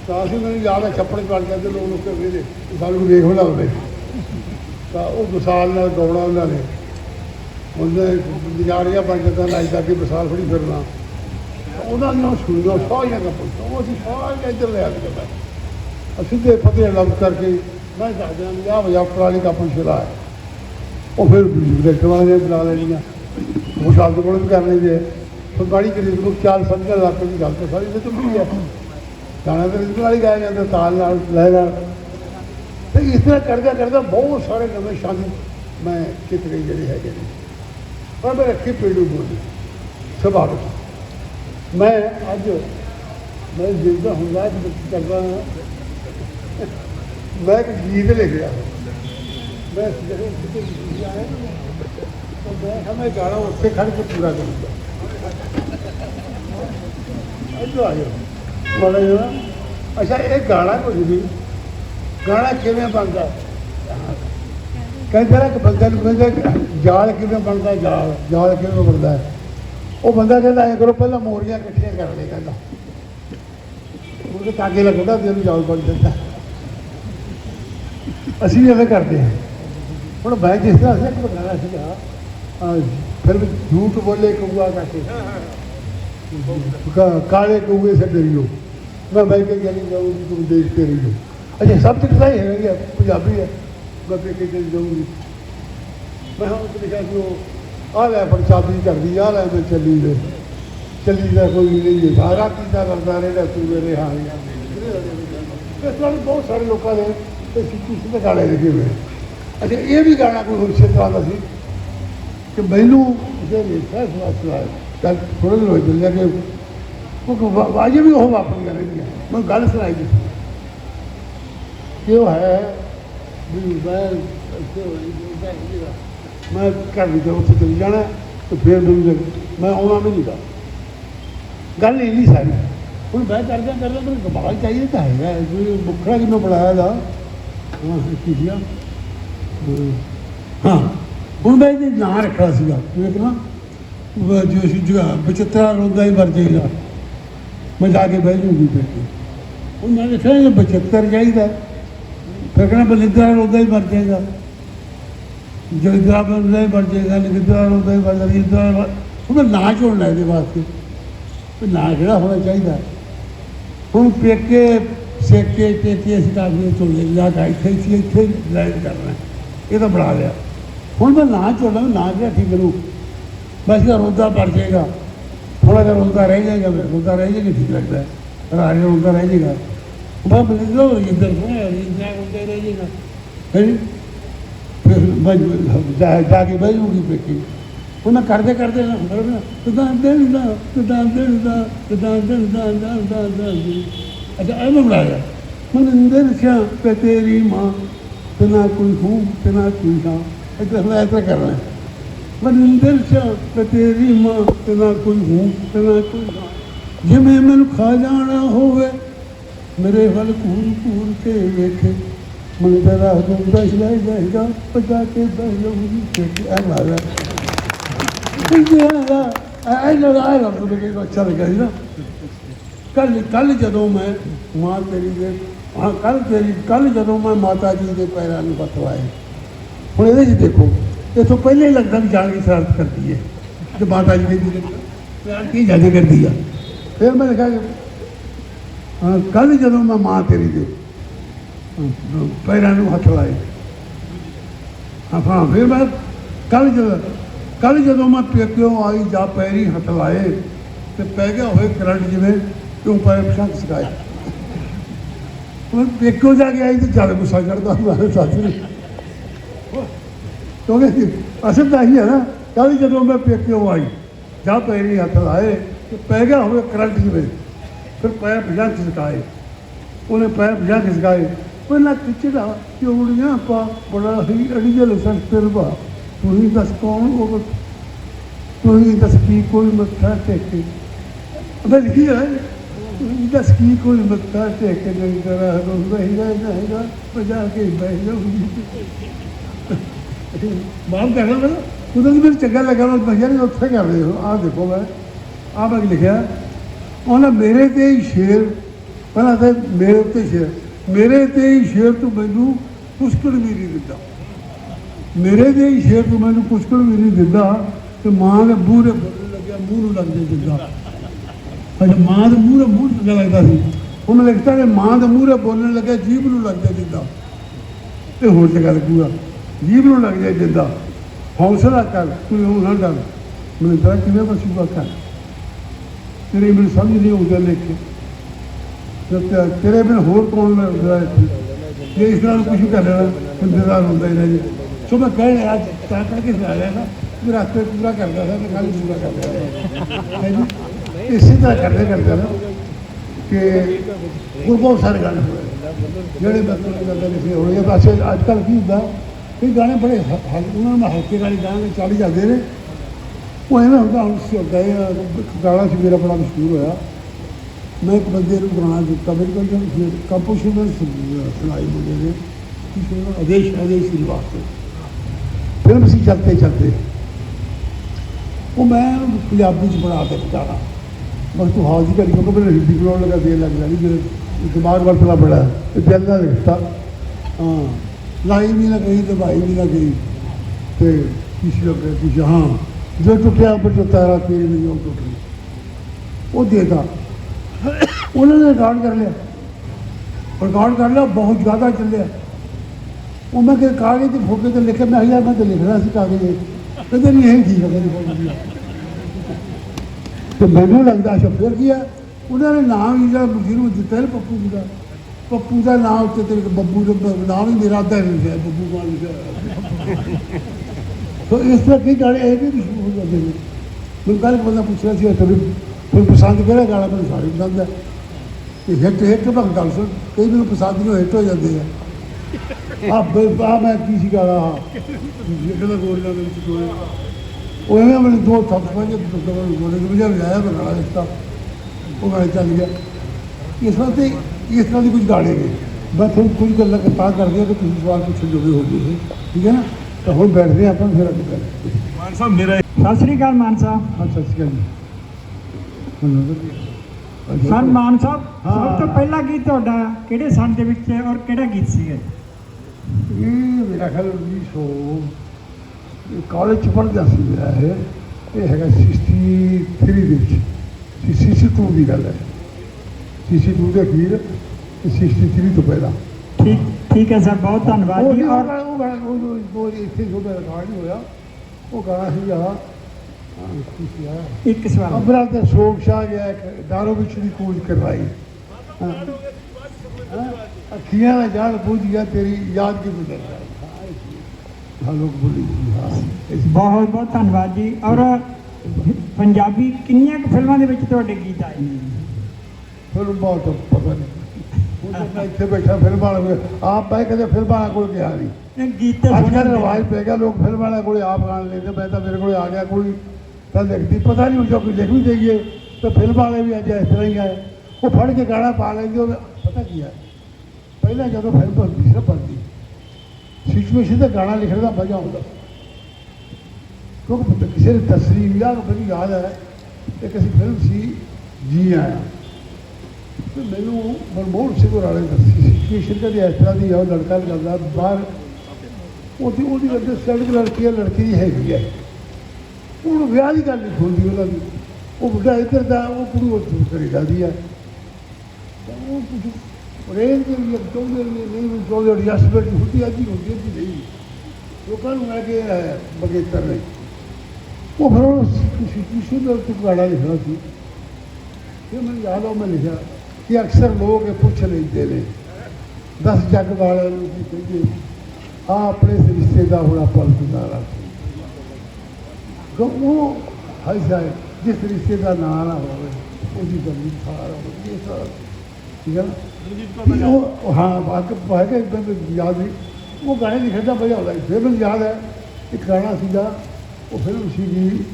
ਤਾਂ ਅਸੀਂ ਮੈਨੂੰ ਯਾਦ ਹੈ ਛੱਪੜ ਚ ਜਾਂਦੇ ਲੋਕ ਲੋਕ ਵੇਲੇ ਸਾਨੂੰ ਕੋਈ ਦੇਖ ਬਣਾ ਲਵੇ ਤਾਂ ਉਹ ਵਿਸਾਲ ਨਾਲ ਗਾਉਣਾ ਉਹਨਾਂ ਨੇ। ਉਹਨੇ ਨਜ਼ਾਰੀਆ ਬਣ ਜਾਂਦਾ ਲਾਈਦਾ ਕਿ ਵਿਸਾਲ ਫੜੀ ਫਿਰਨਾ। ਉਹਨਾਂ ਦੀਆਂ ਸੁਣੀਆਂ ਸਾਰੀਆਂ ਦਾ ਪੁੱਛੋ ਉਹ ਅਸੀਂ ਸਾਰੀਆਂ ਇੱਧਰ ਲੈ ਆ ਕੇ ਅਸੀਂ ਤੇ ਫਤਿਹ ਲਫ਼ਜ਼ ਕਰਕੇ, ਮੈਂ ਦੱਸਦਾ ਵੀ ਆਹ ਵਜਾ ਪੁਰਾਣੀ ਦਾ ਪੁੱਛਦਾ ਹੈ ਉਹ ਫਿਰ ਡਾਇਰੈਕਟਰ ਵਾਲੇ ਨੇ ਬੁਲਾ ਲੈਣੀਆਂ ਉਹ ਸ਼ਬਦ ਕੋਲ ਵੀ ਕਰ ਲੈਂਦੇ ਆ। ਫਿਰ ਗਾੜੀ ਕਰੀ ਨੂੰ ਚਾਲ ਸਮਝਣ ਲੱਗ ਪਈ ਗੱਲ ਤਾਂ ਸਾਰੀ ਤੇ ਚੁੱਕੀ ਹੈ ਗਾਣਾ ਤਾਂ ਰਿਜ਼ਮ ਵਾਲੀ ਗਾਇਆ ਜਾਂਦਾ, ਤਾਲ ਨਾਲ ਲੈ ਨਾਲ। ਤੇ ਇਸ ਤਰ੍ਹਾਂ ਕਰਦਾ ਕਰਦਾ ਬਹੁਤ ਸਾਰੇ ਨਵੇਂ ਸ਼ਬਦ ਮੈਂ ਚਿੱਤ ਗਈ ਜਿਹੜੇ ਹੈਗੇ ਨੇ, ਪਰ ਮੈਂ ਰੱਖੀ ਪੀੜੂ ਬੋਲੀ ਸੁਭਾਵਿਕ ਮੈਂ ਅੱਜ, ਮੈਂ ਜਿੰਦਾ ਹੁੰਦਾ ਕਿ ਕਰਦਾ ਮੈਂ ਇੱਕ ਗੀਤ ਲਿਖਿਆ ਮੈਂ ਜਦੋਂ ਕਿਤੇ ਲਿਖਿਆ ਹੈ ਤਾਂ ਮੈਂ ਹਮੇ ਗਾਣਾ ਉੱਥੇ ਖੜ ਕੇ ਪੂਰਾ ਕਰੂੰਗਾ। ਅੱਜ ਆਇਓ ਬੜਾ ਜਣਾ ਅੱਛਾ ਇਹ ਗਾਣਾ ਕੁਝ ਵੀ ਗਾਣਾ ਕਿਵੇਂ ਬਣਦਾ? ਕਹਿੰਦਾ ਕਿ ਬੰਦੇ ਨੂੰ ਕਹਿੰਦਾ ਜਾਲ ਕਿਵੇਂ ਬਣਦਾ ਜਾਲ ਜਾਲ ਕਿਵੇਂ ਬਣਦਾ? ਉਹ ਬੰਦਾ ਕਹਿੰਦਾ ਐ ਕਰੋ ਪਹਿਲਾਂ ਮੋਰੀਆਂ ਇਕੱਠੀਆਂ ਕਰ ਲੈ ਕਹਿੰਦਾ। ਉਹਦੇ ਕਾਗੇ ਲੱਗਦਾ ਤੇ ਉਹਨੂੰ ਜਾਲ ਬਣ ਜਾਂਦਾ। ਅਸੀਂ ਵੀ ਐਵੇਂ ਕਰਦੇ ਹਾਂ। ਹੁਣ ਮੈਂ ਜਿਸ ਤਰ੍ਹਾਂ ਸੀ ਇੱਕ ਬਗਾਨਾ ਸੀਗਾ ਫਿਰ ਝੂਠ ਬੋਲੇ ਕਊਆ ਕਾਕੇ ਕਾ- ਕਾਲੇ ਕਊਏ ਸੇ ਡਰਿਓ ਮੈਂ ਬਹਿ ਕੇ ਚਲੀ ਜਾਊਂਗੀ ਤੁਮ ਦੇਖ ਕੇ ਰਹੀਓ ਅੱਛਾ ਸਭ ਤੋਂ ਤਾਂ ਹੈ ਕਿ ਪੰਜਾਬੀ ਹੈ ਮੈਂ ਬਹਿ ਕੇ ਚਲੀ ਜਾਊਂਗੀ ਮੈਂ ਹਾਂ ਤੇ ਲਿਖਿਆ ਸੀ ਉਹ ਆ ਲੈ ਪਰ ਚਾਬੀ ਕਰਦੀ ਆ ਲੈ ਮੈਂ ਚੱਲੀ ਦੇ ਚੱਲੀ ਦਾ ਕੋਈ ਨਹੀਂ ਹੈ ਸਾਰਾ ਕੀਤਾ ਕਰਦਾ ਰਹਿੰਦਾ ਤੂੰ ਮੇਰੇ ਹਾਲੀਆਂ ਇਸ ਤਰ੍ਹਾਂ ਦੇ ਬਹੁਤ ਸਾਰੇ ਲੋਕਾਂ ਦੇ ਤੇ ਸਿੱਖੀ ਸਿੱਧੇ ਗਾਣੇ ਲਿਖੇ ਹੋਏ ਅੱਛਾ ਇਹ ਵੀ ਗਾਣਾ ਕੋਈ ਹੋਰ ਤਰ੍ਹਾਂ ਦਾ ਸੀ ਕਿ ਮੈਨੂੰ ਜੇ ਲਿਖਿਆ ਸੁਣਾ ਕੱਲ ਥੋੜੇ ਦਿਨ ਹੋਏ ਚੱਲਿਆ ਕਿ ਉਹ ਵਾਜੇ ਵੀ ਉਹ ਵਾਪਰ ਕਰ ਰਹੀ ਹੈ। ਮੈਂ ਗੱਲ ਸੁਣਾਈ ਦਿੱਤੀ ਕਿਉਂ ਹੈ? ਵੀ ਮੈਂ ਕਿਉਂ ਮੈਂ ਘਰ ਉੱਥੇ ਚਲੀ ਜਾਣਾ, ਤੇ ਫਿਰ ਮੈਨੂੰ ਮੈਂ ਆਉਣਾ ਵੀ ਨਹੀਂਗਾ ਗੱਲ ਇਹ ਨਹੀਂ ਸਾਰੀ। ਹੁਣ ਮੈਂ ਕਰਦਾ ਕਰਦਾ, ਮੈਨੂੰ ਦਿਮਾਗ ਚਾਹੀਦਾ ਤਾਂ ਹੈਗਾ। ਕੋਈ ਮੁਖੜਾ ਕਿਨੂੰ ਬਣਾਇਆ ਦਾ ਹਾਂ ਕੀ ਸੀਗਾ? ਹਾਂ। ਹੁਣ ਮੈਂ ਇਹਦੇ ਨਾਂ ਰੱਖਿਆ ਸੀਗਾ। ਮੈਂ ਜੋ ਸੀ ਜਗਾ ਰੋਂਦਾ ਹੀ ਮਰ ਜਾਏਗਾ ਮੈਂ ਜਾ ਕੇ ਬਹਿ ਜੂਗੀ ਫਿਰ। ਕੇ ਹੁਣ ਮੈਂ ਦੇਖਿਆ ਇਹ ਬਚਤਰ ਚਾਹੀਦਾ। ਫਿਰ ਕਹਿੰਦਾ ਬਲਿੰਦਰਾ ਰੋਂਦਾ ਹੀ ਮਰ ਜਾਏਗਾ। ਜਲਿੰਦਰਾ ਰੋਂਦਾ ਹੀ ਮਰ ਜਾਏਗਾ ਲਿੰਦਰਾ ਰੋਂਦਾ ਹੀ ਮਰ ਜਾਏਗਾ ਉਹ ਮੈਂ ਨਾਂ ਚੁਣਨਾ ਇਹਦੇ ਵਾਸਤੇ? ਵੀ ਨਾਂ ਕਿਹੜਾ ਹੋਣਾ ਚਾਹੀਦਾ? ਹੁਣ ਪੇਕੇ, ਸੇਕੇ ਟੇਕੇ ਅਸੀਂ ਤਾਂ ਆਪਣੇ ਚੁਣ ਲੈ ਜਾ ਕੇ ਇੱਥੇ ਸੀ ਇੱਥੇ ਲੈਣ ਕਰਨਾ ਇਹ ਤਾਂ ਬਣਾ ਲਿਆ। ਹੁਣ ਮੈਂ ਨਾਂ ਚੁਣਨਾ ਵੀ ਨਾਂ ਕਿਹੜਾ ਠੀਕ ਕਰੂ? ਬਸ ਇਹਦਾ ਰੋਦਾ ਮਰ ਜਾਏਗਾ। ਥੋੜਾ ਜਿਹਾ ਰੋਂਦਾ ਰਹਿ ਜਾਏਗਾ ਮੈਂ ਰੋਂਦਾ ਰਹਿ ਜਾਏਗਾ, ਠੀਕ ਲੱਗਦਾ ਹੈ। ਰਾਜ ਰੋਂਦਾ ਰਹਿ ਜਾਏਗਾ। ਬਾਬ ਲਿੰਦਰਾ ਜਿੰਦਰ ਹੋਇਆ ਜਿੰਦਰਾ ਰੋਂਦਾ ਰਹਿ ਜਾਏਗਾ। ਹੈ? ਫਿਰ ਜਾ ਕੇ ਬਹਿ ਪੇਕੀ ਪੇਕੇ। ਉਹ ਮੈਂ ਕਰਦੇ ਕਰਦੇ ਨਾ ਕਰਦਾ ਤਦਾਂ ਦੇਣ ਦਾ ਤਦਾਂ ਦੇਣ ਦਾ ਤਦਾਂ ਦੇਣ ਦਾ ਦਾ ਦਾ ਦਾ ਅੱਛਾ ਐਵੇਂ ਬਣਾਇਆ ਮਨਿੰਦਰ ਸਿਆ ਤੇ ਤੇਰੀ ਮਾਂ ਤੇ ਨਾ ਕੋਈ ਹੂੰ ਤੇ ਨਾ ਕੋਈ ਨਾ ਇਹ ਮੈਂ ਇਹ ਕਰਨਾ ਹੈ। ਮਨਿੰਦਰ ਸਿਆ ਤੇ ਤੇਰੀ ਮਾਂ ਤੇ ਨਾ ਕੋਈ ਹੂੰ ਜਿਵੇਂ ਮੈਨੂੰ ਖਾ ਜਾਣਾ ਹੋਵੇ, ਮੇਰੇ ਵੱਲ ਘੂਰ ਘੂਰ ਕੇ ਵੇਖੇ। ਮਨ ਤੇਰਾ ਹੁਕਮ ਦਸ ਲੈ ਜਾਏਗਾ ਪਜਾ ਕੇ ਬਹਿ ਜਾਊਗੀ ਕਿ ਐ ਮਾਰਾ ਇੰਨਾ ਐ ਨਾ ਆਇਆ ਨਾ ਮੈਨੂੰ ਅੱਛਾ ਲੱਗਾ ਸੀ ਨਾ। ਕੱਲ ਕੱਲ ਜਦੋਂ ਮੈਂ ਮਾਂ ਤੇਰੀ ਦੇ, ਹਾਂ, ਕੱਲ ਤੇਰੀ, ਕੱਲ ਜਦੋਂ ਮੈਂ ਮਾਤਾ ਜੀ ਦੇ ਪੈਰਾਂ ਨੂੰ ਫਤਵਾਏ ਹੁਣ ਇਹਦੇ 'ਚ ਦੇਖੋ। ਇਥੋਂ ਪਹਿਲੇ ਹੀ ਲੱਗਦਾ ਵੀ ਜਾਣ ਕੇ ਸ਼ਰਾਰਤ ਕਰਦੀ ਹੈ ਤੇ ਮਾਤਾ ਜੀ ਦੇ ਪਿਆਰ ਕੀ ਜ਼ਿਆਦਾ ਕਰਦੀ ਆ। ਫਿਰ ਮੈਂ ਦੇਖਿਆ ਕੱਲ ਜਦੋਂ ਮੈਂ ਮਾਂ ਤੇਰੀ ਦੇ ਹਾਂ, ਪੈਰਾਂ ਨੂੰ ਹੱਥ ਲਾਏ। ਹਾਂ ਫਿਰ ਮੈਂ ਕੱਲ ਜਦੋਂ ਕੱਲ ਜਦੋਂ ਮੈਂ ਪੇਕਿਓ ਆਈ ਜਾ ਪੈਰੀ ਹੱਥ ਲਾਏ ਤੇ ਪੈ ਗਿਆ ਹੋਏ ਕਰੰਟ ਜਿਵੇਂ ਕਿਉਂ ਪੈਰ ਪਿਛਾਂ ਸਕਾਏ ਉਹ ਪੇਕਿਓ ਜਾ ਕੇ ਆਈ ਤੇ ਜਦ ਗੁੱਸਾ ਚੜਦਾ ਮੈਂ ਸੱਚ ਨਹੀਂ ਕਿਉਂਕਿ ਅਸਲ ਤਾਂ ਇਹੀ ਹੈ ਨਾ ਕੱਲ ਜਦੋਂ ਮੈਂ ਪੇਕਿਓ ਆਈ, ਜਾ ਪੈਰੀ ਹੱਥ ਲਾਏ, ਤੇ ਪੈ ਗਿਆ ਹੋਵੇ ਕਰੰਟ ਜਿਵੇਂ ਫਿਰ। ਪੈਰ ਪਿਛਾਂ ਸਕਾਏ ਉਹਨੇ ਪੈਰ ਪਿਛਾਂ ਖਿਸਕਾਏ ਪਹਿਲਾਂ ਕਿਚੜਾ ਚੋੜੀਆਂ ਪਾ ਬੜਾ ਹੀ ਅੜੀਲ ਸੰਤਰ ਬਾ ਦੱਸ ਕੌਣ ਉਹ ਤੂੰ ਦੱਸ ਕੀ ਕੋਈ ਮੱਥਾ ਟੇਕੇ ਅਬੇ ਲਿਖੀ ਹੈ ਤੂੰ ਦੱਸ ਕੀ ਕੋਈ ਮੱਥਾ ਟੇਕੇ ਨਹੀਂ ਕਰਾ ਰੋਂਦਾ ਹੀ ਰਹਿ ਜਾਏਗਾ ਬਜਾ ਕੇ ਬਹਿ ਜਾਊਗੀ। ਬਾਹਰ ਕਰਨਾ ਨਾ ਉਹਦਾ ਵੀ ਮੈਨੂੰ ਚੰਗਾ ਲੱਗਾ, ਮੈਂ ਭਈਆ ਨੇ ਉੱਥੇ ਕਰ ਰਹੇ ਹੋ ਆਹ ਦੇਖੋ ਮੈਂ, ਆਹ ਮੈਂ ਲਿਖਿਆ। ਉਹਨਾਂ ਮੇਰੇ ਤੇ ਹੀ ਸ਼ੇਰ, ਪਹਿਲਾਂ ਤਾਂ ਮੇਰੇ ਉੱਤੇ ਸ਼ੇਰ, ਮੇਰੇ ਤੇ ਹੀ ਸ਼ੇਰ ਤੂੰ ਮੈਨੂੰ ਪੁਸ਼ਕੜ ਵੀ ਨਹੀਂ ਦਿੰਦਾ। ਮੇਰੇ ਤੇ ਹੀ ਸ਼ੇਰ ਤੂੰ ਮੈਨੂੰ ਪੁਸ਼ਕੜ ਵੀ ਨਹੀਂ ਦਿੰਦਾ ਤੇ ਮਾਂ ਦੇ ਮੂਹਰੇ ਬੋਲਣ ਲੱਗਿਆ, ਮੂੰਹ ਨੂੰ ਲੱਗਦੇ ਜਾ ਦਿੰਦਾ ਅਜਾ ਮਾਂ ਦੇ ਮੂਹਰੇ ਮੂੰਹ ਚੰਗਾ ਲੱਗਦਾ ਸੀ। ਉਹਨੇ ਲਿਖਤਾ ਕਿ ਮਾਂ ਦੇ ਮੂਹਰੇ ਬੋਲਣ ਲੱਗਿਆ, ਜੀਭ ਨੂੰ ਲੱਗ ਜਾ ਦਿੰਦਾ ਤੇ ਹੋਰ ਜਗ੍ਹਾ ਲੱਗੂਗਾ ਜੀਭ ਨੂੰ ਲੱਗ ਜਾਏ ਦਿੰਦਾ ਹੌਸਲਾ ਕਰ ਕੋਈ ਉਹ ਨਾ ਡਰ ਮੈਨੂੰ ਤਾਂ ਕਿਵੇਂ ਬਸੂਗਾ ਕਰ ਤੇਰੇ ਮੈਨੂੰ ਸਮਝ ਨਹੀਂ ਆਉਂਦਾ ਲਿਖ ਤੇ ਤੇਰੇ ਬਿਨ ਹੋਰ ਕੌਣ ਲੱਗਦਾ ਇੱਥੇ ਜੇ ਇਸ ਨਾਲ ਕੁਝ ਕਰ ਲੈਣਾ ਇੰਤਜ਼ਾਰ ਹੁੰਦਾ ਹੀ ਰਹੇ ਸੋ ਮੈਂ ਕਹਿ ਰਿਹਾ ਅੱਜ ਤਾਂ ਕਰਕੇ ਸੁਣਾ ਰਿਹਾ ਨਾ ਕਿ ਰਾਸਤੇ ਪੂਰਾ ਕਰਦਾ ਸੀ ਤੇ ਕੱਲ ਪੂਰਾ ਕਰਦਾ ਹੈ ਇਸੇ ਤਰ੍ਹਾਂ ਕਰਦੇ ਕਰਦਾ ਨਾ ਕਿ ਹੋਰ ਬਹੁਤ ਸਾਰੇ ਗੱਲ ਹੋਏ ਜਿਹੜੇ ਮੈਂ ਤੁਹਾਨੂੰ ਗੱਲ ਲਿਖੇ ਬਸ ਅੱਜ ਕੱਲ੍ਹ ਕੀ ਹੁੰਦਾ ਇਹ ਗਾਣੇ ਬੜੇ ਹ- ਉਹਨਾਂ ਨੂੰ ਹਲਕੇ ਗਾਣੇ ਗਾਣੇ ਚੱਲ ਜਾਂਦੇ ਨੇ। ਉਹ ਐਵੇਂ ਹੁੰਦਾ, ਹੁਣ ਗਏ ਗਾਣਾ ਸੀ ਮੇਰਾ ਬੜਾ ਮਸ਼ਹੂਰ ਹੋਇਆ। ਮੈਂ ਇੱਕ ਬੰਦੇ ਨੂੰ ਗਾਣਾ ਦਿੱਤਾ, ਮੇਰੇ ਕੋਲ ਜੋ ਸੁਣਾਈ ਮੁੰਡੇ ਨੇ, ਕੀ ਸੀ ਆਦੇਸ਼ ਆਦੇਸ਼ ਵਾਸਤੇ। ਫਿਲਮ ਸੀ ਚੱਲਤੇ ਚੱਲਤੇ ਉਹ ਮੈਂ ਪੰਜਾਬੀ ਚ ਬਣਾ ਕੇ ਗਾਣਾ ਬਸ ਤੂੰ ਹਾਜ਼ਰ ਕਰੀ ਕਿਉਂਕਿ ਮੈਨੂੰ ਹਿੰਦੀ ਬਣਾਉਣ ਲੱਗਾ, ਦੇਰ ਲੱਗ ਜਾਣੀ ਮੇਰੇ ਦਿਮਾਗ ਵਰਤਣਾ ਬੜਾ ਹੈ। ਤੇ ਦਿਲ ਨਾਲ ਲਿਖਤਾ। ਹਾਂ। ਲਾਈ ਵੀ ਨਾ ਗਈ ਤੇ ਭਾਈ ਵੀ ਨਾ ਗਈ। ਤੇ ਕਿਸੇ ਲੋਕ ਕਿ ਹਾਂ, ਜੋ ਟੁੱਟਿਆ ਪਰ ਜੋ ਤਾਰਾ ਤੇਰੀ ਨਹੀਂ ਉਹ ਟੁੱਟ ਗਈ ਉਹ ਦੇਦਾ ਉਹਨਾਂ ਨੇ ਰਿਕਾਰਡ ਰਿਕਾਰਡ ਕਰ ਲਿਆ, ਬਹੁਤ ਜ਼ਿਆਦਾ ਚੱਲਿਆ। ਉਹ ਮੈਂ ਕਿ ਕਾਗਜ਼ ਤੇ ਫੋਟੋ ਤੇ ਲਿਖਿਆ? ਮੈਂ ਯਾਰ, ਮੈਂ ਤਾਂ ਲਿਖਣਾ ਸੀ ਕਾਗਜ਼ ਤੇ ਕਹਿੰਦੇ, ਨਹੀਂ, ਇਹ ਠੀਕ ਹੈ ਫੋਟੋ ਤੇ ਮੈਨੂੰ ਲੱਗਦਾ ਸੀ ਕੀ ਹੈ ਉਹਨਾਂ ਨੇ ਨਾਮ ਹੀ ਜਿਹੜਾ ਜਿਹਨੂੰ ਦਿੱਤਾ ਪੱਪੂ ਜੀ ਦਾ। ਪੱਪੂ ਦਾ ਨਾਮ ਉੱਤੇ ਤੇ ਬੱਬੂ ਦਾ ਨਾਮ ਹੀ ਮੇਰਾ ਦਾ ਲਿਖਿਆ ਬੱਬੂ ਮਾਨ ਲਿਖਿਆ ਤੋ ਇਸ ਤਰ੍ਹਾਂ ਕਈ ਗਾਣੇ ਇਹ ਵੀ ਮਸ਼ਹੂਰ ਹੋ ਜਾਂਦੇ ਨੇ। ਮੈਨੂੰ ਕੱਲ੍ਹ ਬੰਦਾ ਪੁੱਛ ਰਿਹਾ ਸੀ ਤੁਹਾਨੂੰ ਤੁਹਾਨੂੰ ਪਸੰਦ ਕਿਹੜਾ ਗਾਣਾ ਮੈਨੂੰ ਸਾਰੇ ਪਸੰਦ ਹੈ ਤੇ ਹਿੱਟ ਹਿੱਟ ਮੈਂ ਗੱਲ ਸੁਣ, ਕਈ ਮੈਨੂੰ ਪਸੰਦ ਨਹੀਂ ਹਿੱਟ ਹੋ ਜਾਂਦੇ ਆ। ਆ ਬਾ ਮੈਂ ਕੀ ਸੀ ਗਾਣਾ? ਜਿਹੜਾ ਗੋਲੀਆਂ ਦੇ ਵਿੱਚ ਦੋਏ ਉਹ ਐਵੇਂ ਮੈਨੂੰ ਦੋ ਥੱਪ ਪੰਜ ਗੋਲੇ ਗੋਲੇ ਨੂੰ ਜਿਹਾ ਲਾਇਆ ਮੈਂ ਗਾਣਾ ਉਹ ਗਾਣਾ ਚੱਲ ਗਿਆ। ਇਸ ਵਾਸਤੇ ਤੇ ਇਸ ਤਰ੍ਹਾਂ ਦੀ ਕੁਝ ਗਾਣੇ ਨੇ। ਮੈਂ ਤੁਹਾਨੂੰ ਕੁਝ ਗੱਲਾਂ ਕਰਤਾ ਕਰਦੇ ਹਾਂ ਕਿ ਤੁਸੀਂ ਸਵਾਲ ਪੁੱਛਣ ਜੋਗੇ ਹੋ ਗਏ ਠੀਕ ਹੈ ਨਾ? ਤਾਂ ਹੁਣ ਬੈਠਦੇ ਹਾਂ ਆਪਾਂ ਫਿਰ ਅੱਗੇ ਮਾਨ ਸਾਹਿਬ ਮੇਰਾ ਸਤਿ ਸ੍ਰੀ ਅਕਾਲ ਮਾਨ ਸਾਹਿਬ। ਹਾਂ ਸਤਿ ਸ਼੍ਰੀ ਅਕਾਲ ਜੀ। ਸਨ ਮਾਨ ਸਾਹਿਬ। ਸਭ ਤੋਂ ਪਹਿਲਾ ਗੀਤ ਤੁਹਾਡਾ ਕਿਹੜੇ ਸੰਨ ਦੇ ਵਿੱਚ ਹੈ ਔਰ ਕਿਹੜਾ ਗੀਤ ਸੀਗਾ ਇਹ? ਮੇਰਾ ਖਿਆਲ 1900 ਕਾਲਜ ਚ ਪੜ੍ਹਦਾ ਸੀ ਮੇਰਾ ਇਹ। ਇਹ ਹੈਗਾ 63 ਦੇ ਵਿੱਚ। 62 ਦੀ ਗੱਲ ਹੈ। 62 ਦੇ ਅਖੀਰ ਤੇ 63 ਤੋਂ ਪਹਿਲਾਂ। ਠੀਕ ਠੀਕ ਹੈ ਸਰ ਬਹੁਤ ਧੰਨਵਾਦ ਜੀ। ਔਰ ਉਹ ਉਹ ਗਾਣਾ ਉਹ ਜੋ- ਉਹ ਇੱਥੇ ਜੋ ਮੇਰਾ ਰਿਕਾਰਡ ਨਹੀਂ ਹੋਇਆ ਉਹ ਗਾਣਾ ਸੀ ਆ ਕੀ ਸੀ ਆ? ਇੱਕ ਸਵਾਲ। ਅਬਰਾ ਤੇ ਸੋਗ ਸ਼ਾ ਗਿਆ ਇੱਕ ਦਾਰੋ ਵਿੱਚ ਦੀ ਖੋਜ ਕਰਵਾਈ। ਹਾਂ। ਹਾਂ, ਅੱਖੀਆਂ ਦਾ ਜਾਲ ਬੁੱਝ ਗਿਆ ਤੇਰੀ ਯਾਦ ਕੀ ਗੁਜ਼ਰ ਹਾਂ ਲੋਕ ਬੋਲੀ ਜੀ, ਹਾਂ। ਇਸ ਬਹੁਤ ਬਹੁਤ ਧੰਨਵਾਦ ਜੀ। ਔਰ ਪੰਜਾਬੀ ਕਿੰਨੀਆਂ ਕੁ ਫਿਲਮਾਂ ਦੇ ਵਿੱਚ ਤੁਹਾਡੇ ਗੀਤ ਆਏ ਨੇ? ਫਿਰ ਬਹੁਤ ਪਤਾ ਨਹੀਂ ਉਹ ਤਾਂ ਮੈਂ ਇੱਥੇ ਬੈਠਾ ਫਿਲਮ ਵਾਲਾ ਆਪ ਬਹਿ ਕਦੇ ਫਿਲਮ ਵਾਲਾ ਕੋਲ ਗਿਆ ਨਹੀਂ। ਇਹ ਗੀਤ ਤਾਂ ਅੱਜ ਕੱਲ੍ਹ ਰਿਵਾਜ ਪੈ ਗਿਆ ਲੋਕ ਫਿਲਮ ਵਾਲਾ ਕੋਲੇ ਆਪ ਗਾਣ ਲੈਂਦੇ ਮੈਂ ਤਾਂ ਮੇਰੇ ਕੋਲੇ ਆ ਗਿਆ ਕੋਈ ਤਾਂ ਲਿਖਦੀ। ਪਤਾ ਨਹੀਂ ਹੁੰਦਾ ਕੋਈ ਲਿਖ ਵੀ ਦੇਈਏ ਤਾਂ ਫਿਲਮ ਵਾਲੇ ਵੀ ਅੱਜ ਇਸ ਤਰ੍ਹਾਂ ਹੀ ਆਏ ਉਹ ਫੜ ਕੇ ਗਾਣਾ ਪਾ ਲੈਂਦੇ ਉਹ ਪਤਾ ਕੀ ਹੈ ਪਹਿਲਾਂ ਜਦੋਂ ਫਿਲਮ ਬਣਦੀ ਸੀ ਬਣਦੀ ਸਿਚੁਏਸ਼ਨ ਦਾ ਗਾਣਾ ਲਿਖਣ ਦਾ ਮਜ਼ਾ ਆਉਂਦਾ। ਕਿਉਂਕਿ ਕਿਸੇ ਨੇ ਤਸਵੀਰ ਯਾਦ ਮੈਨੂੰ ਯਾਦ ਹੈ ਇੱਕ ਅਸੀਂ ਫਿਲਮ ਸੀ ਜੀ ਆਇਆ। ਤੇ ਮੈਨੂੰ ਮਨਮੋਹਨ ਸਿੰਘ ਹੋਰਾਂ ਨੇ ਦੱਸੀ ਸਿਚੁਏਸ਼ਨ ਕਦੀ ਇਸ ਤਰ੍ਹਾਂ ਦੀ ਆ, ਉਹ ਲੜਕਾ ਨਿਕਲਦਾ ਬਾਹਰ। ਉਹਦੀ ਉਹਦੀ ਅੱਗੇ ਸੜਕ ਲੜਕੀ ਹੈ ਲੜਕੀ ਦੀ ਹੈਗੀ ਹੈ ਉਹਨੂੰ ਵਿਆਹ ਦੀ ਗੱਲ ਨਹੀਂ ਹੁੰਦੀ ਉਹਨਾਂ ਦੀ। ਉਹ ਬੁੱਢਾ ਇੱਧਰ ਦਾ, ਉਹ ਕੁੜੀ ਉੱਧਰ ਕਰੀ ਜਾਂਦੀ ਹੈ ਉਹ ਕੁਝ ਰੇਲ ਦੇ ਵੀ ਚਾਹੁੰਦੇ ਨੇ, ਨਹੀਂ ਵੀ ਚਾਹੁੰਦੇ ਹੁੰਦੀ ਅੱਜ ਹੀ ਹੁੰਦੀ ਹੈ ਕਿ ਨਹੀਂ। ਲੋਕਾਂ ਨੂੰ ਮੈਂ ਕਿ ਬਗੇਤਰ ਨਹੀਂ ਉਹ ਫਿਰ ਉਹ ਸਿਚੁਏਸ਼ਨ ਦੇ ਉੱਤੇ ਗਾਣਾ ਲਿਖਣਾ ਸੀ। ਫਿਰ ਮੈਨੂੰ ਯਾਦ ਆ ਮੈਂ ਲਿਖਿਆ। ਕਿ ਅਕਸਰ ਲੋਕ ਇਹ ਪੁੱਛ ਲੈਂਦੇ ਨੇ ਦਸ ਜੱਗ ਵਾਲਿਆਂ ਨੂੰ ਕੀ ਕਹਿੰਦੇ? ਆ ਆਪਣੇ ਰਿਸ਼ਤੇ ਦਾ ਹੁਣ ਆਪਾਂ ਸੁਧਾਰਾ ਕਿ ਉਹ ਹਾਈ ਜਾਏ ਜਿਸ ਰਿਸ਼ਤੇ ਦਾ ਨਾਂ ਨਾ ਹੋਵੇ ਉਹਦੀ ਗੰਦੀ ਸਾਰ ਹੋਵੇ ਇਹ ਸਾਰਾ ਠੀਕ ਹੈ ਉਹ ਹਾਂ ਬਾਤ ਹੈ ਕਿ ਇੱਕਦਮ ਯਾਦ ਨਹੀਂ। ਉਹ ਗਾਣੇ ਲਿਖਣ ਦਾ ਮਜ਼ਾ ਆਉਂਦਾ ਸੀ। ਫਿਰ ਮੈਨੂੰ ਯਾਦ ਹੈ ਇੱਕ ਗਾਣਾ ਸੀਗਾ ਉਹ ਫਿਲਮ ਸੀਗੀ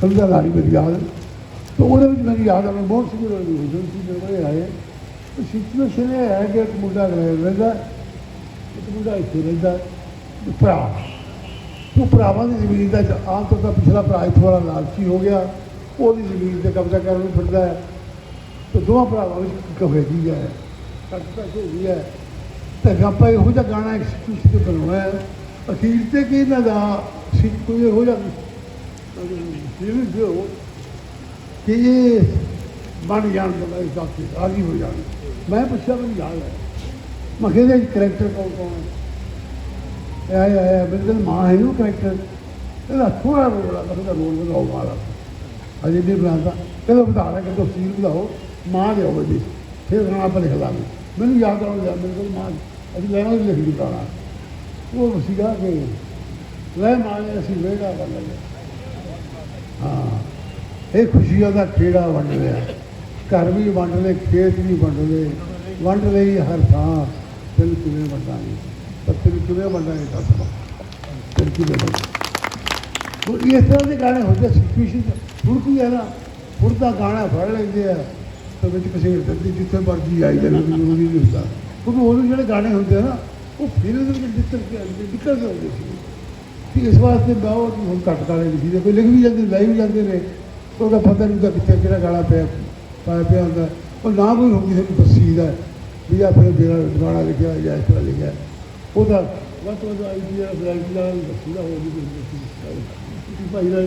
ਸਮਝਾ ਲਾਰੀ ਮੇਰੀ ਯਾਦ। ਤੇ ਉਹਦੇ ਵਿੱਚ ਮੈਨੂੰ ਯਾਦ ਆ ਬਹੁਤ ਸਿੰਘ ਰੋਲ ਦੀ ਹੋਈ ਕੋਲ ਆਏ ਸਿਚੁਏਸ਼ਨ ਇਹ ਹੈ ਕਿ ਇੱਕ ਮੁੰਡਾ ਰਹਿੰਦਾ, ਇੱਕ ਮੁੰਡਾ ਇੱਥੇ ਰਹਿੰਦਾ ਭਰਾ। ਉਹ ਭਰਾਵਾਂ ਦੀ ਜ਼ਮੀਨ ਦਾ, ਆਮ ਤੌਰ 'ਤੇ ਪਿਛਲਾ ਭਰਾ ਇੱਥੋਂ ਵਾਲਾ ਲਾਲਚੀ ਹੋ ਗਿਆ, ਉਹਦੀ ਜ਼ਮੀਨ ਤੇ ਕਬਜ਼ਾ ਕਰਨ ਨੂੰ ਫਿਰਦਾ ਹੈ। ਤੇ ਦੋਵਾਂ ਭਰਾਵਾਂ ਵਿੱਚ ਕਹੇਗੀ ਹੈ ਕੱਟ ਪੈਸੇ ਹੋਈ ਹੈ। ਤੇ ਗੱਪਾ ਇਹੋ ਜਿਹਾ ਗਾਣਾ ਇੱਕ ਸਿੱਖੀ ਤੇ ਬਣਾਉਣਾ ਹੈ। ਅਖੀਰ ਤੇ ਕਿ ਇਹਨਾਂ ਦਾ ਸਿੱਖ ਕੋਈ ਇਹੋ ਜਿਹਾ ਜਿਵੇਂ ਜੋ ਕਿ ਇਹ ਬਣ ਜਾਣ ਦਾ ਇਸ ਦਾ ਰਾਜੀ ਹੋ ਜਾਣ। ਮੈਂ ਪੁੱਛਿਆ, ਮੈਨੂੰ ਯਾਦ ਹੈ ਮੈਂ ਕਿਹਾ ਕਰੈਕਟਰ ਕੌਣ ਕੌਣ ਹੈ? ਇਹ ਆਇਆ ਆਇਆ ਬਿਲਕੁਲ ਮਾਂ ਹੈ ਨੂੰ ਕਰੈਕਟਰ ਇਹਦਾ ਥੋੜਾ ਰੋਲ ਆ ਉਹਦਾ ਰੋਲ ਬਣਾਓ ਮਾਰਾ ਅਜੇ ਵੀ ਬਣਾਉਂਦਾ ਕਹਿੰਦਾ ਬਤਾ ਰਿਹਾ ਕਿ ਤਫਸੀਲ ਵਧਾਓ, ਮਾਂ ਦੇ ਹੋਵੇ ਜੀ ਫਿਰ ਗਾਣਾ ਆਪਾਂ ਲਿਖ ਲਾਂਗੇ। ਮੈਨੂੰ ਯਾਦ ਆਉਣ ਲਿਆ ਮੇਰੇ ਕੋਲ ਮਾਂ। ਅਸੀਂ ਲੈਣਾ ਵੀ ਲਿਖ ਦਿੱਤਾ ਉਹ ਸੀਗਾ ਕਿ ਲੈ ਮਾਂ ਅਸੀਂ ਵੇੜਾ ਕਰ ਲਿਆ ਇਹ ਖੁਸ਼ੀਆਂ ਦਾ ਖੇੜਾ ਵੰਡ ਲਿਆ। ਘਰ ਵੀ ਵੰਡ ਲਏ, ਖੇਤ ਵੀ ਵੰਡ ਲਏ। ਵੰਡ ਲਈ ਹਰ ਥਾਂ। ਦਿਲ ਕਿਵੇਂ ਵੰਡਾਂਗੇ? ਪਰ ਤੈਨੂੰ ਕਿਵੇਂ ਵੰਡਾਂਗੇ ਦੱਸ ਦਿਲ ਕਿਵੇਂ ਵੰਡਾਂਗੇ? ਉਹ ਇਸ ਤਰ੍ਹਾਂ ਦੇ ਗਾਣੇ ਹੁੰਦੇ ਸਿਚੁਏਸ਼ਨ ਹੁਣ ਕੀ ਹੈ ਨਾ, ਹੁਣ ਤਾਂ ਗਾਣਾ ਫੜ ਲੈਂਦੇ ਆ, ਤੇ ਵਿੱਚ ਕਿਸੇ ਦਿੰਦੀ ਜਿੱਥੇ ਮਰਜ਼ੀ ਆਈ ਜਾਵੇ ਜ਼ਰੂਰੀ ਨਹੀਂ ਹੁੰਦਾ। ਕਿਉਂਕਿ ਉਦੋਂ ਜਿਹੜੇ ਗਾਣੇ ਹੁੰਦੇ ਆ ਨਾ, ਉਹ ਫਿਰ ਉਹਦੇ ਵਿੱਚ ਨਿਕਲ ਕੇ ਨਿਕਲ ਕੇ ਆਉਂਦੇ ਸੀ। ਇਸ ਵਾਸਤੇ ਬਾਹਰ ਹੁਣ ਘੱਟ ਗਾਣੇ ਲਿਖੀ ਦੇ, ਕੋਈ ਲਿਖ ਵੀ ਜਾਂਦੇ ਲੈ ਵੀ ਜਾਂਦੇ ਨੇ। ਉਹਦਾ ਪਤਾ ਨਹੀਂ ਹੁੰਦਾ ਕਿੱਥੇ ਕਿਹੜਾ ਗਾਣਾ ਪਿਆ ਪਾਇਆ ਪਿਆ ਹੁੰਦਾ। ਉਹ ਨਾ ਕੋਈ ਹੋ ਸਾਨੂੰ ਨੂੰ ਦੱਸੀ ਦਾ ਵੀ ਆਪਣੇ ਜਿਹੜਾ ਗਾਣਾ ਲਿਖਿਆ ਜਾਂ ਇਸ ਤਰ੍ਹਾਂ ਲਿਖਿਆ ਉਹਦਾ ਵੱਧ ਤੋਂ ਵੱਧ ਆਈਡੀਆ ਬਲੈਂਕ ਨਾਲ ਦੱਸਦਾ ਹੋ ਜੀ ਭਾਈ ਨਾਲ